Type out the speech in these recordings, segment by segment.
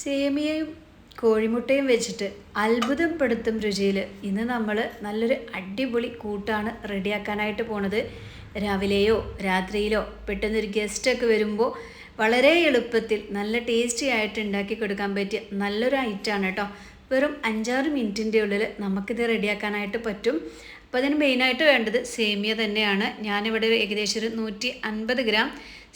സേമിയയും കോഴിമുട്ടയും വെച്ചിട്ട് അത്ഭുതപ്പെടുത്തും രുചിയിൽ ഇന്ന് നമ്മൾ നല്ലൊരു അടിപൊളി കൂട്ടാണ് റെഡിയാക്കാനായിട്ട് പോണത്. രാവിലെയോ രാത്രിയിലോ പെട്ടെന്നൊരു ഗസ്റ്റൊക്കെ വരുമ്പോൾ വളരെ എളുപ്പത്തിൽ നല്ല ടേസ്റ്റി ആയിട്ട് ഉണ്ടാക്കി കൊടുക്കാൻ പറ്റിയ നല്ലൊരു ഐറ്റമാണ് കേട്ടോ വെറും അഞ്ചാറ് മിനിറ്റിന്റെ ഉള്ളിൽ നമുക്കിത് റെഡിയാക്കാനായിട്ട് പറ്റും. അപ്പോൾ അതിന് മെയിനായിട്ട് വേണ്ടത് സേമിയ തന്നെയാണ്. ഞാനിവിടെ ഏകദേശം ഒരു നൂറ്റി അൻപത് ഗ്രാം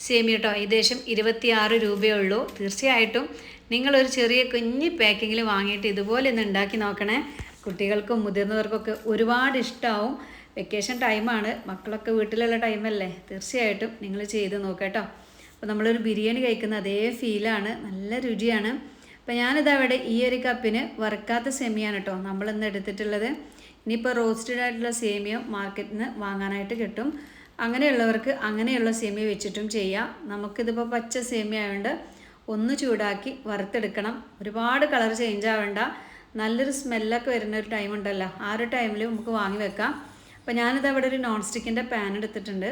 സേമിയ കേട്ടോ ഏകദേശം ഇരുപത്തിയാറ് രൂപയേ ഉള്ളൂ. തീർച്ചയായിട്ടും നിങ്ങളൊരു ചെറിയ കുഞ്ഞി പാക്കിങ്ങിൽ വാങ്ങിയിട്ട് ഇതുപോലെ ഒന്ന് ഉണ്ടാക്കി നോക്കണേ. കുട്ടികൾക്കും മുതിർന്നവർക്കൊക്കെ ഒരുപാട് ഇഷ്ടമാവും വെക്കേഷൻ ടൈമാണ്. മക്കളൊക്കെ വീട്ടിലുള്ള ടൈമല്ലേ? തീർച്ചയായിട്ടും നിങ്ങൾ ചെയ്ത് നോക്കട്ടോ. അപ്പോൾ നമ്മളൊരു ബിരിയാണി കഴിക്കുന്ന അതേ ഫീലാണ്. നല്ല രുചിയാണ്. അപ്പോൾ ഞാനിത് അവിടെ ഈ ഒരു കപ്പിന് വറുക്കാത്ത സെമിയാണ് കേട്ടോ നമ്മളിന്ന് എടുത്തിട്ടുള്ളത്. ഇനിയിപ്പോൾ റോസ്റ്റഡ് ആയിട്ടുള്ള സേമിയ മാർക്കറ്റിൽ നിന്ന് വാങ്ങാനായിട്ട് കിട്ടും. അങ്ങനെയുള്ളവർക്ക് അങ്ങനെയുള്ള സേമിയ വെച്ചിട്ടും ചെയ്യാം. നമുക്കിതിപ്പോൾ പച്ച സേമിയ ആയതുകൊണ്ട് ഒന്ന് ചൂടാക്കി വറുത്തെടുക്കണം. ഒരുപാട് കളർ ചേഞ്ച് ആവേണ്ട. നല്ലൊരു സ്മെല്ലൊക്കെ വരുന്ന ഒരു ടൈം ഉണ്ടല്ലോ. ആ ഒരു ടൈമിൽ നമുക്ക് വാങ്ങി വെക്കാം. അപ്പോൾ ഞാനിത് അവിടെ ഒരു നോൺ സ്റ്റിക്കിന്റെ പാൻ എടുത്തിട്ടുണ്ട്.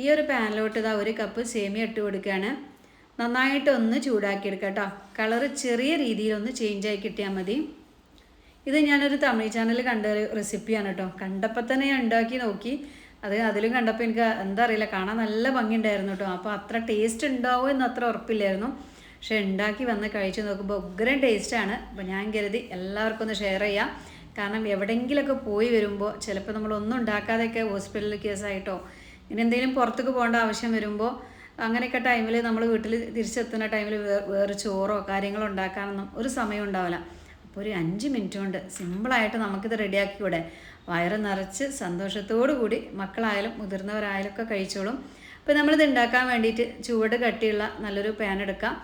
ഈ ഒരു പാനിലോട്ട് ഇതാ ഒരു കപ്പ് സേമിയ ഇട്ട് കൊടുക്കുകയാണ്. നന്നായിട്ട് ഒന്ന് ചൂടാക്കി എടുക്കാം കേട്ടോ കളറ് ചെറിയ രീതിയിൽ ഒന്ന് ചേഞ്ച് ആയി കിട്ടിയാൽ മതി. ഇത് ഞാനൊരു തമിഴ് ചാനൽ കണ്ട ഒരു റെസിപ്പിയാണ് കേട്ടോ കണ്ടപ്പോൾ തന്നെ ഞാൻ ഉണ്ടാക്കി നോക്കി. അത് അതിലും കണ്ടപ്പോൾ എനിക്ക് എന്താ അറിയില്ല. കാണാൻ നല്ല ഭംഗി ഉണ്ടായിരുന്നു കേട്ടോ അപ്പോൾ അത്ര ടേസ്റ്റ് ഉണ്ടാവുമോ എന്ന് അത്ര ഉറപ്പില്ലായിരുന്നു. പക്ഷെ ഉണ്ടാക്കി വന്ന് കഴിച്ച് നോക്കുമ്പോൾ ഉഗ്രൻ ടേസ്റ്റാണ് അപ്പോൾ ഞാൻ കരുതി എല്ലാവർക്കും ഒന്ന് ഷെയർ ചെയ്യാം. കാരണം എവിടെയെങ്കിലുമൊക്കെ പോയി വരുമ്പോൾ ചിലപ്പോൾ നമ്മൾ ഒന്നും ഉണ്ടാക്കാതെയൊക്കെ ഹോസ്പിറ്റലിൽ കേസായിട്ടോ ഇനി എന്തെങ്കിലും പുറത്തേക്ക് പോകേണ്ട ആവശ്യം വരുമ്പോൾ അങ്ങനെയൊക്കെ ടൈമിൽ നമ്മൾ വീട്ടിൽ തിരിച്ചെത്തുന്ന ടൈമിൽ വേറെ ചോറോ കാര്യങ്ങളോ ഉണ്ടാക്കാനൊന്നും ഒരു സമയം ഉണ്ടാവില്ല. അപ്പോൾ ഒരു അഞ്ച് മിനിറ്റ് കൊണ്ട് സിമ്പിളായിട്ട് നമുക്കിത് റെഡിയാക്കി കൂടെ വയറ് നിറച്ച് സന്തോഷത്തോടു കൂടി മക്കളായാലും മുതിർന്നവരായാലും ഒക്കെ കഴിച്ചോളും. അപ്പോൾ നമ്മളിത് ഉണ്ടാക്കാൻ വേണ്ടിയിട്ട് ചൂട് കട്ടിയുള്ള നല്ലൊരു പാൻ എടുക്കാം.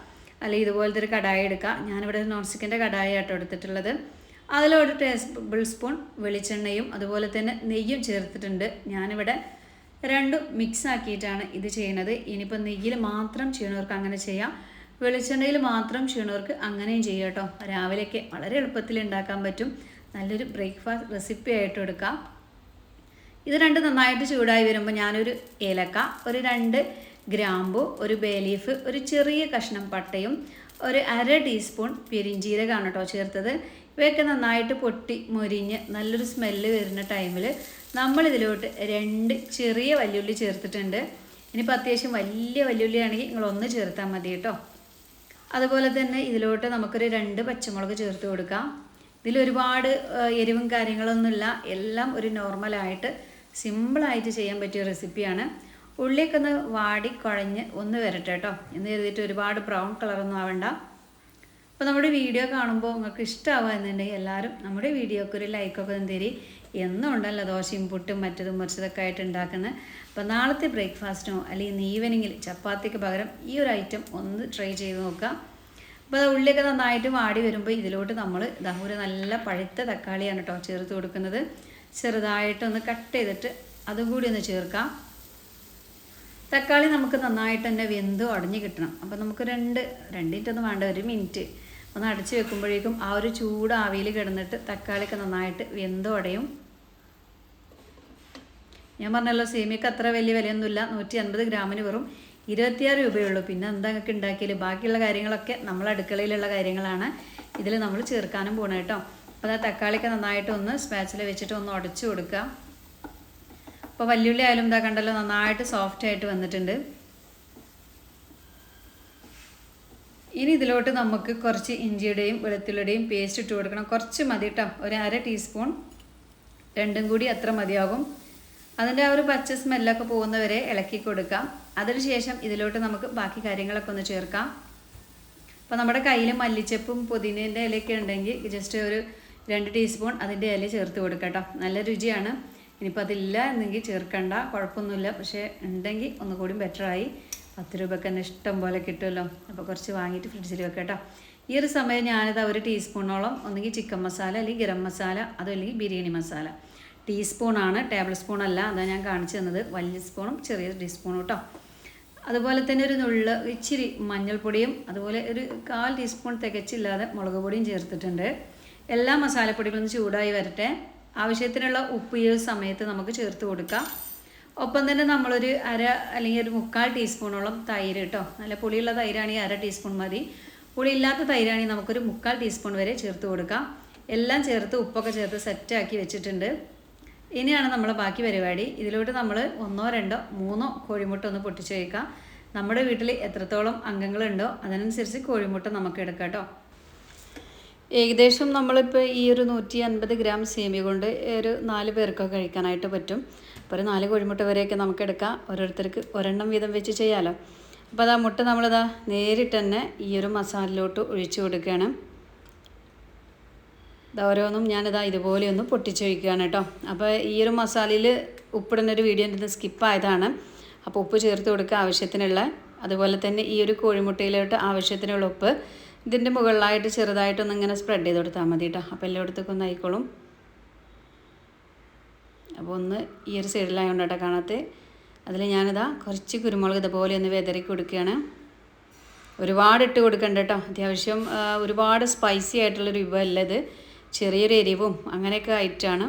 അല്ലെങ്കിൽ ഇതുപോലത്തെ ഒരു കടായി എടുക്കുക. ഞാനിവിടെ നോൺ സ്റ്റിക്കിന്റെ കടായി ആട്ടോ എടുത്തിട്ടുള്ളത്. അതിലൊരു ടേബിൾ സ്പൂൺ വെളിച്ചെണ്ണയും അതുപോലെ തന്നെ നെയ്യും ചേർത്തിട്ടുണ്ട്. ഞാനിവിടെ രണ്ടും മിക്സ് ആക്കിയിട്ടാണ് ഇത് ചെയ്യുന്നത്. ഇനിയിപ്പോൾ നെയ്യിൽ മാത്രം ചെയ്യണവർക്ക് അങ്ങനെ ചെയ്യാം. വെളിച്ചെണ്ണയിൽ മാത്രം ചെയ്യണവർക്ക് അങ്ങനെയും ചെയ്യാം കേട്ടോ. രാവിലെയൊക്കെ വളരെ എളുപ്പത്തിൽ ഉണ്ടാക്കാൻ പറ്റും. നല്ലൊരു ബ്രേക്ക്ഫാസ്റ്റ് റെസിപ്പി ആയിട്ട് എടുക്കാം. ഇത് രണ്ട് നന്നായിട്ട് ചൂടായി വരുമ്പോൾ ഞാനൊരു ഏലക്ക ഒരു രണ്ട് ഗ്രാമ്പു ഒരു ബേ ലീഫ് ഒരു ചെറിയ കഷ്ണം പട്ടയും ഒരു അര ടീസ്പൂൺ പെരിഞ്ചീരകമാണ് കേട്ടോ ചേർത്തത്. ഇവയൊക്കെ നന്നായിട്ട് പൊട്ടി മൊരിഞ്ഞ് നല്ലൊരു സ്മെല്ല് വരുന്ന ടൈമിൽ നമ്മളിതിലോട്ട് രണ്ട് ചെറിയ വല്യുള്ളി ചേർത്തിട്ടുണ്ട്. ഇനിയിപ്പോൾ അത്യാവശ്യം വലിയ വല്യുള്ളി ആണെങ്കിൽ നിങ്ങൾ ഒന്ന് ചേർത്താൽ മതി കേട്ടോ അതുപോലെ തന്നെ ഇതിലോട്ട് നമുക്കൊരു രണ്ട് പച്ചമുളക് ചേർത്ത് കൊടുക്കാം. ഇതിൽ ഒരുപാട് എരിവും കാര്യങ്ങളൊന്നുമില്ല. എല്ലാം ഒരു നോർമലായിട്ട് സിമ്പിളായിട്ട് ചെയ്യാൻ പറ്റിയ റെസിപ്പിയാണ് ഉള്ളിയൊക്കെ ഒന്ന് വാടി കുഴഞ്ഞ് ഒന്ന് വരട്ടെ കേട്ടോ. എന്ന് കരുതിയിട്ട് ഒരുപാട് ബ്രൗൺ കളറൊന്നും ആവണ്ട. അപ്പോൾ നമ്മുടെ വീഡിയോ കാണുമ്പോൾ നിങ്ങൾക്ക് ഇഷ്ടമാവുക എന്നുണ്ടെങ്കിൽ എല്ലാവരും നമ്മുടെ വീഡിയോക്ക് ഒരു ലൈക്കൊക്കെ തരി. എന്നും ഉണ്ടല്ലോ ദോശയും പുട്ടും മറ്റതും മുറിച്ചതൊക്കെ ആയിട്ട് ഉണ്ടാക്കുന്നത് അപ്പോൾ നാളത്തെ ബ്രേക്ക്ഫാസ്റ്റിനോ അല്ലെങ്കിൽ ഇന്ന് ഈവനിങ്ങിൽ ചപ്പാത്തിക്ക് പകരം ഈ ഒരു ഐറ്റം ഒന്ന് ട്രൈ ചെയ്ത് നോക്കാം അപ്പോൾ അത് ഉള്ളിയൊക്കെ നന്നായിട്ട് വാടി വരുമ്പോൾ ഇതിലോട്ട് നമ്മൾ ദഹൂര് നല്ല പഴുത്ത തക്കാളിയാണ് കേട്ടോ ചേർത്ത് കൊടുക്കുന്നത്. ചെറുതായിട്ടൊന്ന് കട്ട് ചെയ്തിട്ട് അതും കൂടി ഒന്ന് ചേർക്കാം. തക്കാളി നമുക്ക് നന്നായിട്ട് തന്നെ വെന്ത് അടഞ്ഞു കിട്ടണം. അപ്പോൾ നമുക്ക് രണ്ട് രണ്ട് മിനിറ്റൊന്നും വേണ്ട ഒരു മിനിറ്റ്. ഒന്ന് അടച്ച് വെക്കുമ്പോഴേക്കും ആ ഒരു ചൂട് ആവിയിൽ കിടന്നിട്ട് തക്കാളിയൊക്കെ നന്നായിട്ട് വെന്ത് ഉടയും. ഞാൻ പറഞ്ഞല്ലോ സേമിയക്ക് അത്ര വലിയ വിലയൊന്നുമില്ല. നൂറ്റി അൻപത് ഗ്രാമിന് വെറും ഇരുപത്തിയാറ് രൂപയുള്ളൂ. പിന്നെ എന്താ നിങ്ങൾക്ക് ബാക്കിയുള്ള കാര്യങ്ങളൊക്കെ നമ്മൾ അടുക്കളയിലുള്ള കാര്യങ്ങളാണ്. ഇതിൽ നമ്മൾ ചേർക്കാനും പോകണം കേട്ടോ. അപ്പോൾ ആ തക്കാളിയൊക്കെ നന്നായിട്ട് ഒന്ന് സ്പാച്ചിൽ വെച്ചിട്ട് ഒന്ന് ഉടച്ചു കൊടുക്കുക അപ്പോൾ വല്യുള്ളി ആയാലും ഇതാ കണ്ടല്ലോ നന്നായിട്ട് സോഫ്റ്റ് ആയിട്ട് വന്നിട്ടുണ്ട്. ഇനി ഇതിലോട്ട് നമുക്ക് കുറച്ച് ഇഞ്ചിയുടെയും വെളുത്തുള്ളിയുടെയും പേസ്റ്റ് ഇട്ട് കൊടുക്കണം. കുറച്ച് മതി കേട്ടോ ഒരു അര ടീസ്പൂൺ രണ്ടും കൂടി അത്ര മതിയാകും. അതിന്റെ ആ ഒരു പച്ച സ്മെല്ലൊക്കെ പോകുന്നവരെ ഇളക്കി കൊടുക്കാം. അതിനുശേഷം ഇതിലോട്ട് നമുക്ക് ബാക്കി കാര്യങ്ങളൊക്കെ ഒന്ന് ചേർക്കാം. അപ്പോൾ നമ്മുടെ കയ്യിൽ മല്ലിച്ചപ്പും പുതിനേന്റെ ഇലയൊക്കെ ഉണ്ടെങ്കിൽ ജസ്റ്റ് ഒരു രണ്ട് ടീസ്പൂൺ അതിന്റെ ഇല ചേർത്ത് കൊടുക്കാം കേട്ടോ നല്ല രുചിയാണ്. ഇനിയിപ്പോൾ അതില്ല എന്നെങ്കിൽ ചേർക്കണ്ട കുഴപ്പമൊന്നുമില്ല. പക്ഷേ ഉണ്ടെങ്കിൽ ഒന്നുകൂടി ബെറ്ററായി പത്ത് രൂപയ്ക്ക് തന്നെ ഇഷ്ടം പോലെ കിട്ടുമല്ലോ. അപ്പോൾ കുറച്ച് വാങ്ങിയിട്ട് ഫ്രിഡ്ജിൽ വെക്കാം കേട്ടോ ഈ ഒരു സമയം ഞാനിത് ഒരു ടീസ്പൂണോളം ഒന്നുകിൽ ചിക്കൻ മസാല അല്ലെങ്കിൽ ഗരം മസാല അതല്ലെങ്കിൽ ബിരിയാണി മസാല ടീസ്പൂണാണ് ടേബിൾ സ്പൂൺ അല്ല. അതാണ് ഞാൻ കാണിച്ചു തന്നത്. വലിയ സ്പൂണും ചെറിയ ടീസ്പൂണും കേട്ടോ അതുപോലെ തന്നെ ഒരു നുള്ള ഇച്ചിരി മഞ്ഞൾപ്പൊടിയും അതുപോലെ ഒരു കാൽ ടീസ്പൂൺ തികച്ചില്ലാതെ മുളക് പൊടിയും ചേർത്തിട്ടുണ്ട്. എല്ലാ മസാലപ്പൊടികളും ചൂടായി വരട്ടെ. ആവശ്യത്തിനുള്ള ഉപ്പ് ഈ സമയത്ത് നമുക്ക് ചേർത്ത് കൊടുക്കാം. ഒപ്പം തന്നെ നമ്മളൊരു അര അല്ലെങ്കിൽ ഒരു മുക്കാൽ ടീസ്പൂണോളം തൈര് കേട്ടോ. നല്ല പുളിയുള്ള തൈരാണെങ്കിൽ അര ടീസ്പൂൺ മതി. പുളിയില്ലാത്ത തൈരാണെങ്കിൽ നമുക്കൊരു മുക്കാൽ ടീസ്പൂൺ വരെ ചേർത്ത് കൊടുക്കാം. എല്ലാം ചേർത്ത് ഉപ്പൊക്കെ ചേർത്ത് സെറ്റാക്കി വെച്ചിട്ടുണ്ട്. ഇനിയാണ് നമ്മൾ ബാക്കി പരിപാടി. ഇതിലോട്ട് നമ്മൾ ഒന്നോ രണ്ടോ മൂന്നോ കോഴിമുട്ട ഒന്ന് പൊട്ടിച്ച് വയ്ക്കാം നമ്മുടെ വീട്ടിൽ എത്രത്തോളം അംഗങ്ങളുണ്ടോ അതിനനുസരിച്ച് കോഴിമുട്ട നമുക്ക് എടുക്കാം കേട്ടോ. ഏകദേശം നമ്മളിപ്പോൾ ഈ ഒരു നൂറ്റി അൻപത് ഗ്രാം സേമിയ കൊണ്ട് ഒരു നാല് പേർക്കൊക്കെ കഴിക്കാനായിട്ട് പറ്റും. അപ്പോൾ ഒരു നാല് കോഴിമുട്ട വരെയൊക്കെ നമുക്ക് എടുക്കാം. ഓരോരുത്തർക്ക് ഒരെണ്ണം വീതം വെച്ച് ചെയ്യാമല്ലോ അപ്പോൾ അതാ മുട്ട നമ്മളിതാ നേരിട്ട് തന്നെ ഈ ഒരു മസാലയിലോട്ട് ഒഴിച്ചു കൊടുക്കുകയാണ്. ഇതാ ഓരോന്നും ഞാനിതാ ഇതുപോലെ ഒന്ന് പൊട്ടിച്ചൊഴിക്കുകയാണ് കേട്ടോ. അപ്പോൾ ഈ ഒരു മസാലയിൽ ഉപ്പിടുന്ന ഒരു വീഡിയോ എന്റെ സ്കിപ്പായതാണ് അപ്പോൾ ഉപ്പ് ചേർത്ത് കൊടുക്കുക ആവശ്യത്തിനുള്ള. അതുപോലെ തന്നെ ഈ ഒരു കോഴിമുട്ടയിലോട്ട് ആവശ്യത്തിനുള്ള ഉപ്പ് ഇതിന്റെ മുകളിലായിട്ട് ചെറുതായിട്ടൊന്ന് ഇങ്ങനെ സ്പ്രെഡ് ചെയ്ത് കൊടുത്താൽ മതി കേട്ടോ അപ്പോൾ എല്ലായിടത്തേക്കും ഒന്ന് ആയിക്കോളും. അപ്പോൾ ഒന്ന് ഈ ഒരു സൈഡിലായതുകൊണ്ട് കേട്ടോ കാണാത്ത. അതിൽ ഞാനിതാ കുറച്ച് കുരുമുളക് ഇതുപോലെ ഒന്ന് വെതറി കൊടുക്കുകയാണ് ഒരുപാട് ഇട്ട് കൊടുക്കണ്ട കേട്ടോ അത്യാവശ്യം ഒരുപാട് സ്പൈസി ആയിട്ടുള്ളൊരു വിഭവമല്ല ഇത്. ചെറിയൊരു എരിവും അങ്ങനെയൊക്കെ ആയിട്ടാണ്.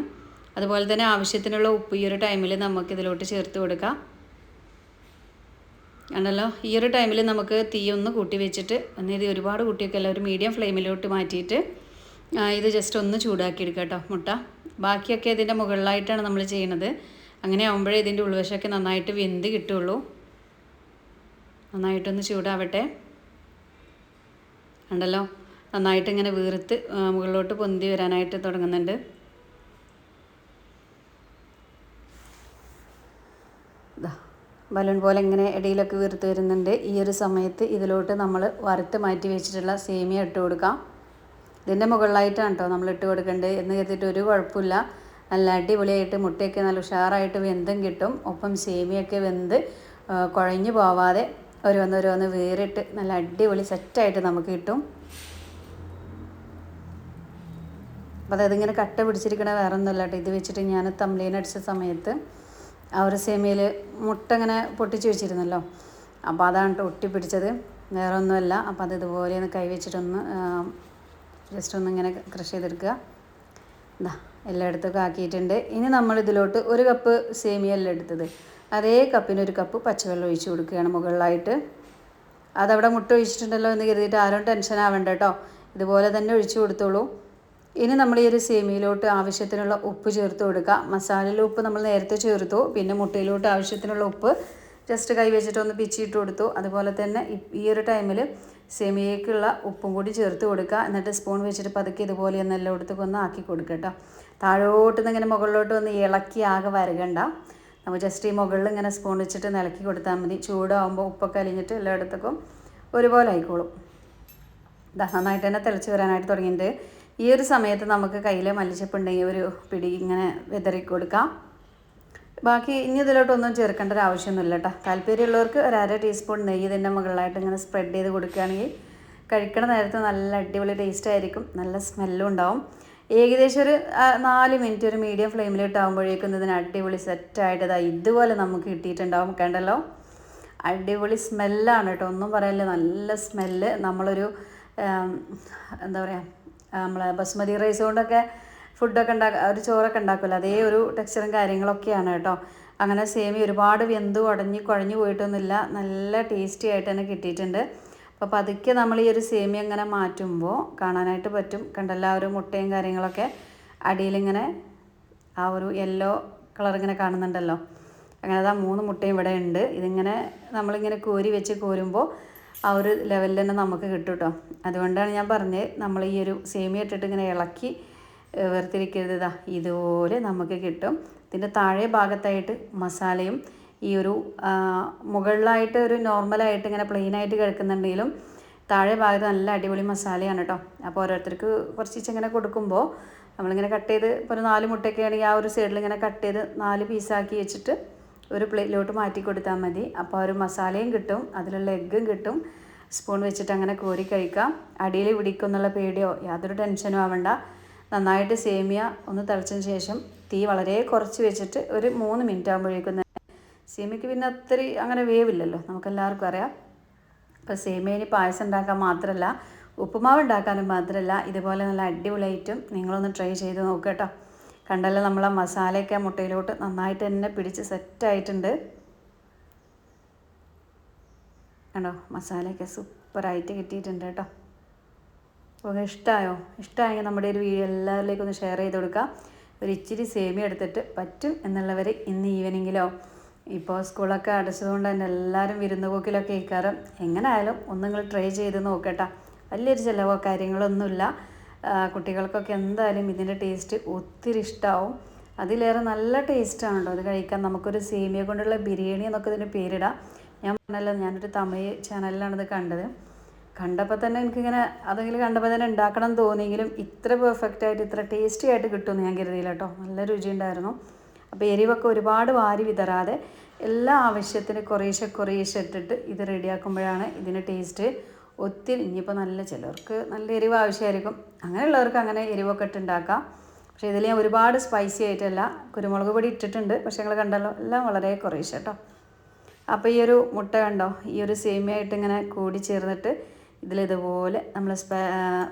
അതുപോലെ തന്നെ ആവശ്യത്തിനുള്ള ഉപ്പ് ഈ ഒരു ടൈമിൽ നമുക്ക് ഇതിലോട്ട് ചേർത്ത് കൊടുക്കാം. ആണല്ലോ? ഈ ഒരു ടൈമിൽ നമുക്ക് തീ ഒന്ന് കൂട്ടി വെച്ചിട്ട് അന്നേരം ഒരുപാട് കുട്ടിയൊക്കെ എല്ലാവരും മീഡിയം ഫ്ലെയിമിലോട്ട് മാറ്റിയിട്ട് ഇത് ജസ്റ്റ് ഒന്ന് ചൂടാക്കി എടുക്കുക കേട്ടോ മുട്ട. ബാക്കിയൊക്കെ ഇതിന്റെ മുകളിലായിട്ടാണ് നമ്മൾ ചെയ്യുന്നത് അങ്ങനെ ആകുമ്പോഴേ ഇതിന്റെ ഉൾവശമൊക്കെ നന്നായിട്ട് വെന്ത് കിട്ടുള്ളൂ. നന്നായിട്ടൊന്ന് ചൂടാവട്ടെ. ഉണ്ടല്ലോ നന്നായിട്ട് ഇങ്ങനെ വീർത്ത് മുകളിലോട്ട് പൊന്തി വരാനായിട്ട് തുടങ്ങുന്നുണ്ട്. ബലൂൺ പോലെ ഇങ്ങനെ ഇടയിലൊക്കെ വീർത്ത് വരുന്നുണ്ട്. ഈ ഒരു സമയത്ത് ഇതിലോട്ട് നമ്മൾ വറുത്ത് മാറ്റി വെച്ചിട്ടുള്ള സേമിയ ഇട്ട് കൊടുക്കാം. ഇതിന്റെ മുകളിലായിട്ടാണ് കേട്ടോ നമ്മൾ ഇട്ട് കൊടുക്കേണ്ടത് എന്ന് കരുതിയിട്ട് ഒരു കുഴപ്പമില്ല. നല്ല അടിപൊളിയായിട്ട് മുട്ടയൊക്കെ നല്ല ഉഷാറായിട്ട് വെന്തും കിട്ടും. ഒപ്പം സേമിയൊക്കെ വെന്ത് കുഴഞ്ഞു പോവാതെ ഓരോന്ന് ഓരോന്ന് വേറിട്ട് നല്ല അടിപൊളി സെറ്റായിട്ട് നമുക്ക് കിട്ടും. അപ്പോൾ അതായത് ഇങ്ങനെ കട്ട പിടിച്ചിരിക്കണ വേറെ ഒന്നുമല്ല കേട്ടോ ഇത് വെച്ചിട്ട് ഞാൻ തമ്പ്ലീൻ അടിച്ച സമയത്ത് ആ ഒരു സേമിയയിൽ മുട്ട ഇങ്ങനെ പൊട്ടിച്ച് വെച്ചിരുന്നല്ലോ. അപ്പോൾ അതാണ് ഒട്ടിപ്പിടിച്ചത് വേറെ ഒന്നുമല്ല അപ്പോൾ അത് ഇതുപോലെ ഒന്ന് കൈവച്ചിട്ടൊന്ന് ജസ്റ്റ് ഒന്ന് ഇങ്ങനെ ക്രഷ് ചെയ്തെടുക്കുക. ഇതാ എല്ലായിടത്തും ആക്കിയിട്ടുണ്ട്. ഇനി നമ്മൾ ഇതിലോട്ട് ഒരു കപ്പ് സേമിയ സേമിയല്ല എടുത്തത്. അതേ കപ്പിന് ഒരു കപ്പ് പച്ചവെള്ളം ഒഴിച്ച് കൊടുക്കുകയാണ് മുകളിലായിട്ട്. അതവിടെ മുട്ട ഒഴിച്ചിട്ടുണ്ടല്ലോ എന്ന് കരുതിയിട്ട് ആരും ടെൻഷൻ ആവേണ്ട കേട്ടോ. ഇതുപോലെ തന്നെ ഒഴിച്ചു കൊടുത്തോളൂ. ഇനി നമ്മൾ ഈ ഒരു സേമിയയിലോട്ട് ആവശ്യത്തിനുള്ള ഉപ്പ് ചേർത്ത് കൊടുക്കുക. മസാലയിലെ ഉപ്പ് നമ്മൾ നേരത്തെ ചേർത്തു. പിന്നെ മുട്ടയിലോട്ട് ആവശ്യത്തിനുള്ള ഉപ്പ് ജസ്റ്റ് കൈ വെച്ചിട്ട് ഒന്ന് പിച്ചിട്ട് കൊടുത്തു. അതുപോലെ തന്നെ ഈ- ഒരു ടൈമിൽ സേമിയയ്ക്കുള്ള ഉപ്പും കൂടി ചേർത്ത് കൊടുക്കുക. എന്നിട്ട് സ്പൂൺ വെച്ചിട്ട് പതുക്കെ ഇതുപോലെ ഒന്ന് എല്ലായിടത്തേക്കും ഒന്ന് ആക്കി കൊടുക്കുക കേട്ടോ താഴോട്ട് നിന്ന് ഇങ്ങനെ മുകളിലോട്ട് ഒന്ന് ഇളക്കി ആകെ വരകണ്ട. നമ്മൾ ജസ്റ്റ് ഈ മുകളിൽ ഇങ്ങനെ സ്പൂൺ വെച്ചിട്ട് നിലക്കി കൊടുത്താൽ മതി. ചൂടാവുമ്പോൾ ഉപ്പൊക്കെ അലിഞ്ഞിട്ട് എല്ലായിടത്തേക്കും ഒരുപോലെ ആയിക്കോളും. നന്നായിട്ട് തന്നെ തിളച്ച് വരാനായിട്ട് തുടങ്ങിയിട്ടുണ്ട്. ഈ ഒരു സമയത്ത് നമുക്ക് കയ്യിൽ മല്ലിച്ചപ്പുണ്ടെങ്കിൽ ഒരു പിടി ഇങ്ങനെ വിതറി കൊടുക്കാം ബാക്കി ഇനി ഇതിലോട്ടൊന്നും ചേർക്കേണ്ട ഒരു ആവശ്യമൊന്നുമില്ല കേട്ടോ. താല്പര്യമുള്ളവർക്ക് ഒരു അര ടീസ്പൂൺ നെയ്യ് ഇതിന്റെ മുകളിലായിട്ട് ഇങ്ങനെ സ്പ്രെഡ് ചെയ്ത് കൊടുക്കുകയാണെങ്കിൽ കഴിക്കണ നേരത്ത് നല്ല അടിപൊളി ടേസ്റ്റ് ആയിരിക്കും. നല്ല സ്മെല്ലും ഉണ്ടാവും. ഏകദേശം ഒരു നാല് മിനിറ്റ് ഒരു മീഡിയം ഫ്ലെയിമിലിട്ടാകുമ്പോഴേക്കും ഇതിന് അടിപൊളി സെറ്റായിട്ട് ഇതാ ഇതുപോലെ നമുക്ക് കിട്ടിയിട്ടുണ്ടാവും. കണ്ടല്ലോ? അടിപൊളി സ്മെല്ലാണ് കേട്ടോ. ഒന്നും പറയാനില്ല. നല്ല സ്മെല്ല് നമ്മളൊരു എന്താ പറയുക നമ്മളെ ബസ്മതി റൈസ് കൊണ്ടൊക്കെ ഫുഡൊക്കെ ഉണ്ടാക്കുക ഒരു ചോറൊക്കെ ഉണ്ടാക്കുമല്ലോ അതേ ഒരു ടെക്സ്ചറും കാര്യങ്ങളൊക്കെയാണ് കേട്ടോ. അങ്ങനെ സേമി ഒരുപാട് വെന്ത് ഉടഞ്ഞ് കുഴഞ്ഞു പോയിട്ടൊന്നുമില്ല. നല്ല ടേസ്റ്റി ആയിട്ട് തന്നെ കിട്ടിയിട്ടുണ്ട്. അപ്പോൾ പതുക്കെ നമ്മൾ ഈ ഒരു സേമി അങ്ങനെ മാറ്റുമ്പോൾ കാണാനായിട്ട് പറ്റും. കണ്ടല്ല ഒരു മുട്ടയും കാര്യങ്ങളൊക്കെ അടിയിലിങ്ങനെ ആ ഒരു യെല്ലോ കളർ ഇങ്ങനെ കാണുന്നുണ്ടല്ലോ. അങ്ങനെ അതാ മൂന്ന് മുട്ടയും ഇവിടെ ഉണ്ട്. ഇതിങ്ങനെ നമ്മളിങ്ങനെ കോരി വെച്ച് കോരുമ്പോൾ ആ ഒരു ലെവലിൽ തന്നെ നമുക്ക് കിട്ടും കേട്ടോ അതുകൊണ്ടാണ് ഞാൻ പറഞ്ഞത് നമ്മൾ ഈ ഒരു സേമിയ ഇട്ടിട്ട് ഇങ്ങനെ ഇളക്കി വേർതിരിക്കരുത് ഇതാ ഇതുപോലെ നമുക്ക് കിട്ടും. ഇതിന്റെ താഴെ ഭാഗത്തായിട്ട് മസാലയും ഈ ഒരു മുകളിലായിട്ട് ഒരു നോർമലായിട്ട് ഇങ്ങനെ പ്ലെയിൻ ആയിട്ട് കിടക്കുന്നുണ്ടെങ്കിലും താഴെ ഭാഗത്ത് നല്ല അടിപൊളി മസാലയാണ് കേട്ടോ അപ്പോൾ ഓരോരുത്തർക്ക് കുറച്ച് ഇങ്ങനെ കൊടുക്കുമ്പോൾ നമ്മളിങ്ങനെ കട്ട് ചെയ്ത് ഇപ്പോൾ ഒരു നാല് മുട്ടയൊക്കെ ആണെങ്കിൽ ആ ഒരു സൈഡിൽ ഇങ്ങനെ കട്ട് ചെയ്ത് നാല് പീസാക്കി വെച്ചിട്ട് ഒരു പ്ലേറ്റിലോട്ട് മാറ്റി കൊടുത്താൽ മതി. അപ്പോൾ ഒരു മസാലയും കിട്ടും അതിലുള്ള എഗ്ഗും കിട്ടും. സ്പൂൺ വെച്ചിട്ട് അങ്ങനെ കോരി കഴിക്കാം അടിയിൽ പിടിക്കുന്നുള്ള പേടിയോ യാതൊരു ടെൻഷനും ആവണ്ട. നന്നായിട്ട് സേമിയ ഒന്ന് തിളച്ചതിന് ശേഷം തീ വളരെ കുറച്ച് വെച്ചിട്ട് ഒരു മൂന്ന് മിനിറ്റ് ആകുമ്പോഴേക്കും സേമിയക്ക് പിന്നെ ഒത്തിരി അങ്ങനെ വേവില്ലല്ലോ നമുക്കെല്ലാവർക്കും അറിയാം. അപ്പോൾ സേമിയ ഇനി പായസം ഉണ്ടാക്കാൻ മാത്രമല്ല ഉപ്പുമാവ് ഉണ്ടാക്കാനും മാത്രമല്ല ഇതുപോലെ നല്ല അടിപൊളി ഐറ്റം നിങ്ങളൊന്ന് ട്രൈ ചെയ്ത് നോക്കുക കേട്ടോ. കണ്ടല്ലോ നമ്മളെ മസാലയൊക്കെ മുട്ടയിലോട്ട് നന്നായിട്ട് തന്നെ പിടിച്ച് സെറ്റായിട്ടുണ്ട്. കണ്ടോ? മസാലയൊക്കെ സൂപ്പറായിട്ട് കിട്ടിയിട്ടുണ്ട് കേട്ടോ. അപ്പോൾ ഇഷ്ടമായോ ഇഷ്ടമായെങ്കിൽ നമ്മുടെ ഒരു വീഡിയോ എല്ലാവരിലേക്കും ഒന്ന് ഷെയർ ചെയ്ത് കൊടുക്കുക. ഒരു ഇച്ചിരി സേമി എടുത്തിട്ട് പറ്റും എന്നുള്ളവർ ഇന്ന് ഈവനിങ്ങിലോ ഇപ്പോൾ സ്കൂളൊക്കെ അടച്ചതുകൊണ്ട് തന്നെ എല്ലാവരും വിരുന്ന് പോക്കിലൊക്കെ ഇക്കാരം എങ്ങനെ ആയാലും ഒന്ന് നിങ്ങൾ ട്രൈ ചെയ്ത് നോക്കട്ടെ വലിയൊരു ചിലവോ കാര്യങ്ങളൊന്നുമില്ല. കുട്ടികൾക്കൊക്കെ എന്തായാലും ഇതിന്റെ ടേസ്റ്റ് ഒത്തിരി ഇഷ്ടമാവും അതിലേറെ നല്ല ടേസ്റ്റാണ് അത് കഴിക്കാൻ നമുക്കൊരു സേമിയ കൊണ്ടുള്ള ബിരിയാണി എന്നൊക്കെ ഇതിന് പേരിടാം. ഞാൻ പറഞ്ഞല്ലോ ഞാനൊരു തമിഴ് ചാനലിലാണിത് കണ്ടത്. കണ്ടപ്പോൾ തന്നെ എനിക്കിങ്ങനെ അതെങ്കിലും കണ്ടപ്പോൾ തന്നെ ഉണ്ടാക്കണം തോന്നിയെങ്കിലും ഇത്ര പെർഫെക്റ്റ് ആയിട്ട് ഇത്ര ടേസ്റ്റി ആയിട്ട് കിട്ടുമെന്ന് ഞാൻ കരുതിയില്ല കേട്ടോ. നല്ല രുചി ഉണ്ടായിരുന്നു. അപ്പോൾ എരിവൊക്കെ ഒരുപാട് വാരി വിതറാതെ എല്ലാ ആവശ്യത്തിന് കുറേശ്ശെ കുറേശ്ശെ ഇട്ടിട്ട് ഇത് റെഡിയാക്കുമ്പോഴാണ് ഇതിന് ടേസ്റ്റ് ഒത്തിരി ഇനിയിപ്പോൾ നല്ല ചിലർക്ക് നല്ല എരിവ് ആവശ്യമായിരിക്കും. അങ്ങനെയുള്ളവർക്ക് അങ്ങനെ എരിവൊക്കെ ഇട്ടുണ്ടാക്കാം പക്ഷേ ഇതിൽ ഞാൻ ഒരുപാട് സ്പൈസി ആയിട്ടല്ല കുരുമുളക് പൊടി ഇട്ടിട്ടുണ്ട്. പക്ഷേ നിങ്ങൾ കണ്ടല്ലോ എല്ലാം വളരെ കുറേശ്ശ കേട്ടോ അപ്പോൾ ഈ ഒരു മുട്ട കണ്ടോ? ഈ ഒരു സേമിയായിട്ട് ഇങ്ങനെ കൂടി ചേർന്നിട്ട് ഇതിലിതുപോലെ നമ്മൾ സ്പേ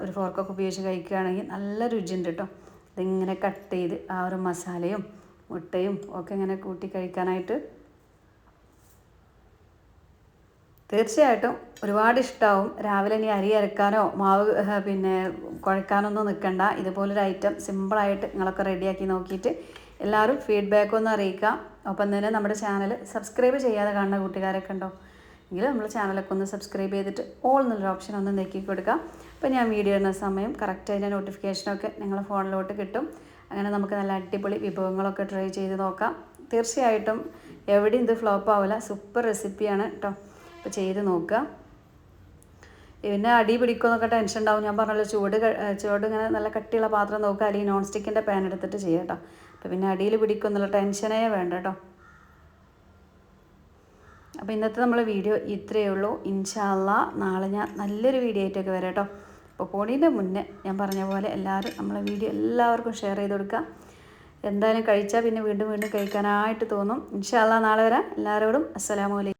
ഒരു ഫോർക്കൊക്കെ ഉപയോഗിച്ച് കഴിക്കുകയാണെങ്കിൽ നല്ല രുചിയുണ്ട് കേട്ടോ ഇതിങ്ങനെ കട്ട് ചെയ്ത് ആ ഒരു മസാലയും മുട്ടയും ഒക്കെ ഇങ്ങനെ കൂട്ടി കഴിക്കാനായിട്ട് തീർച്ചയായിട്ടും ഒരുപാട് ഇഷ്ടമാവും രാവിലെ ഇനി അരി അരക്കാനോ മാവ് പിന്നെ കുഴക്കാനൊന്നും നിൽക്കണ്ട ഇതുപോലൊരു ഐറ്റം സിമ്പിളായിട്ട് നിങ്ങളൊക്കെ റെഡിയാക്കി നോക്കിയിട്ട് എല്ലാവരും ഫീഡ്ബാക്ക് ഒന്ന് അറിയിക്കാം ഒപ്പം തന്നെ നമ്മുടെ ചാനൽ സബ്സ്ക്രൈബ് ചെയ്യാതെ കാണുന്ന കൂട്ടുകാരൊക്കെ ഉണ്ടോ? എങ്കിൽ നമ്മൾ ചാനലൊക്കെ ഒന്ന് സബ്സ്ക്രൈബ് ചെയ്തിട്ട് ഓൾ എന്നുള്ളൊരു ഓപ്ഷൻ ഒന്ന് നെക്കി കൊടുക്കാം അപ്പോൾ ഞാൻ വീഡിയോ ഇടുന്ന സമയം കറക്റ്റ് അതിന്റെ നോട്ടിഫിക്കേഷനൊക്കെ നിങ്ങളെ ഫോണിലോട്ട് കിട്ടും. അങ്ങനെ നമുക്ക് നല്ല അടിപൊളി വിഭവങ്ങളൊക്കെ ട്രൈ ചെയ്ത് നോക്കാം. തീർച്ചയായിട്ടും എവിടെയും ഇത് ഫ്ലോപ്പ് ആവില്ല. സൂപ്പർ റെസിപ്പിയാണ് കേട്ടോ അപ്പോൾ ചെയ്ത് നോക്കുക. പിന്നെ അടി പിടിക്കുമെന്നൊക്കെ ടെൻഷൻ ഉണ്ടാവും. ഞാൻ പറഞ്ഞല്ലോ ചുവട് ചുവട് ഇങ്ങനെ നല്ല കട്ടിയുള്ള പാത്രം നോക്കുക. അല്ലെങ്കിൽ നോൺ സ്റ്റിക്കിന്റെ പാൻ എടുത്തിട്ട് ചെയ്യട്ടോ അപ്പോൾ പിന്നെ അടിയിൽ പിടിക്കും എന്നുള്ള ടെൻഷനേ വേണ്ട കേട്ടോ. അപ്പോൾ ഇന്നത്തെ നമ്മളെ വീഡിയോ ഇത്രയേ ഉള്ളൂ. ഇൻഷാല്ല നാളെ ഞാൻ നല്ലൊരു വീഡിയോ ആയിട്ടൊക്കെ വരാം കേട്ടോ. അപ്പോൾ പോണീന്റെ മുന്നേ ഞാൻ പറഞ്ഞ പോലെ എല്ലാവരും നമ്മളെ വീഡിയോ എല്ലാവർക്കും ഷെയർ ചെയ്ത് കൊടുക്കുക. എന്തായാലും കഴിച്ചാൽ പിന്നെ വീണ്ടും വീണ്ടും കഴിക്കാനായിട്ട് തോന്നും. ഇൻഷാല്ല നാളെ വരാം. എല്ലാവരോടും അസ്സലാമു അലൈക്കും